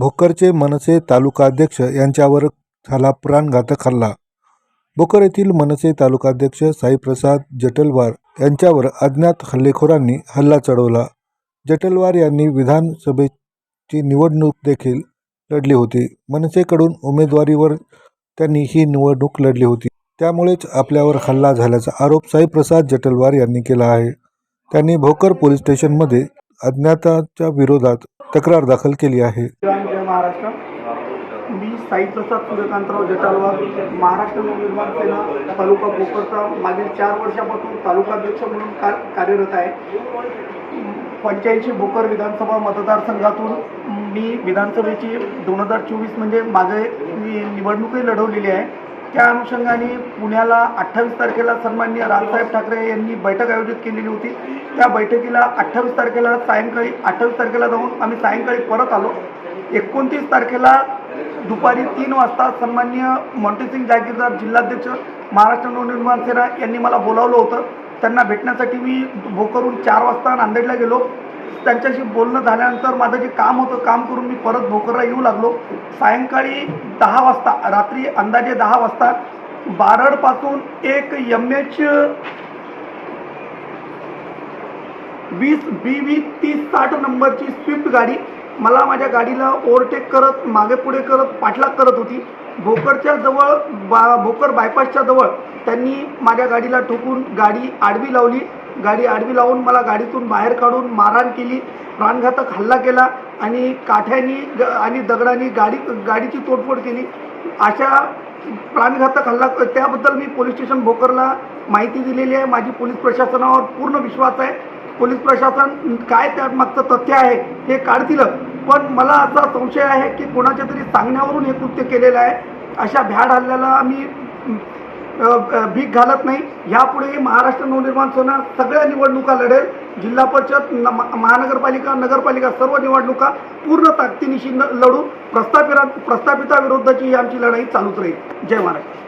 भोकरचे मनसे तालुकाध्यक्ष यांच्यावर झाला प्राणघातक हल्ला. भोकर येथील मनसे तालुकाध्यक्ष साईप्रसाद जटलवार यांच्यावर अज्ञात हल्लेखोरांनी हल्ला चढवला. जटलवार यांनी विधानसभेची निवडणूक देखील लढली होती. मनसेकडून उमेदवारीवर त्यांनी ही निवडणूक लढली होती. त्यामुळेच आपल्यावर हल्ला झाल्याचा आरोप साईप्रसाद जटलवार यांनी केला आहे. त्यांनी भोकर पोलीस स्टेशनमध्ये अज्ञाताच्या विरोधात तक्रार दाखल केली आहे. जय जय महाराष्ट्र. मी साईप्रसाद सूर्यकांतराव जटालवार महाराष्ट्र नवनिर्माण सेना तालुका भोकरचा मागील चार वर्षापासून तालुकाध्यक्ष म्हणून का कार्यरत आहे. पंच्याऐंशी भोकर विधानसभा मतदारसंघातून मी विधानसभेची दोन हजार चोवीस म्हणजे मागे मी निवडणूकही लढवलेली आहे. त्या अनुषंगाने पुण्याला अठ्ठावीस तारखेला सन्मान्य रामसाहेब ठाकरे यांनी बैठक आयोजित केलेली होती. त्या बैठकीला अठ्ठावीस तारखेला सायंकाळी अठ्ठावीस तारखेला जाऊन आम्ही सायंकाळी परत आलो. एकोणतीस तारखेला दुपारी तीन वाजता सन्मान्य मोंटेसिंग जागीरदार जिल्हाध्यक्ष महाराष्ट्र नवनिर्माण सेना यांनी मला बोलावलं होतं. त्यांना भेटण्यासाठी मी भोकरून चार वाजता नांदेडला गेलो. त्यांच्याशी बोलणं झाल्यानंतर माझं जे काम होतं काम करून मी परत भोकरला येऊ लागलो. सायंकाळी दहा वाजता रात्री अंदाजे दहा वाजता बारडपासून एक एम एच वीस बी वी तीस साठ नंबरची स्विफ्ट गाडी मला माझ्या गाडीला ओव्हरटेक करत मागे पुढे करत पाठलाग करत होती. भोकरच्या जवळ बा भोकर बायपासच्या जवळ त्यांनी माझ्या गाडीला ठोकून गाडी आडवी लावली. गाडी आडवी लावून मला गाडीतून बाहेर काढून मारहाण केली प्राणघातक हल्ला केला आणि काठ्यानी ग आणि दगडांनी गाडी गाडीची तोडफोड केली. अशा प्राणघातक हल्ला त्याबद्दल मी पोलीस स्टेशन भोकरला माहिती दिलेली आहे. माझी पोलीस प्रशासनावर पूर्ण विश्वास आहे. पोलीस प्रशासन काय त्यामागचं तथ्य आहे हे काढतील. पण मला असा संशय आहे की कोणाच्या तरी सांगण्यावरून हे कृत्य केलेलं आहे. अशा भ्याड हल्ल्याला आम्ही भीक घालत नाही. यापुढेही महाराष्ट्र नवनिर्माण सेना सगळ्या निवडणुका लढेल. जिल्हा परिषद महानगरपालिका नगरपालिका सर्व निवडणुका पूर्ण ताकदीनिशी न- लढू प्रस्थापिता प्रस्थापिताविरुद्धची ही आमची लढाई चालूच राहील. जय महाराष्ट्र.